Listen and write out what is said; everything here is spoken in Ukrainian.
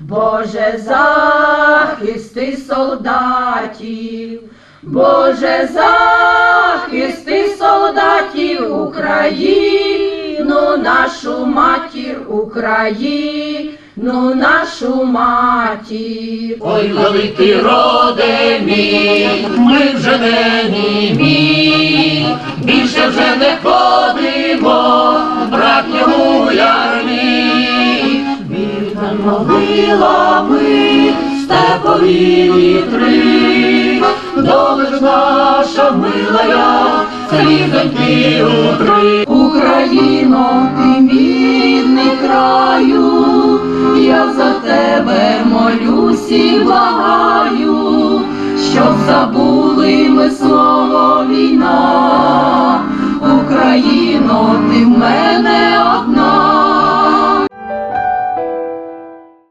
Боже, захисти солдатів, Боже, захисти солдатів, Україну, нашу матір, Україну, нашу матір. Ой, великий роде мій, ми вже не німі, більше вже не ходимо, Вітер могилами, степові вітри, доли ж наша милая, слізоньки утри. Україно, ти мій рідний краю, я за тебе молюсь і благаю, щоб забули ми слово війна.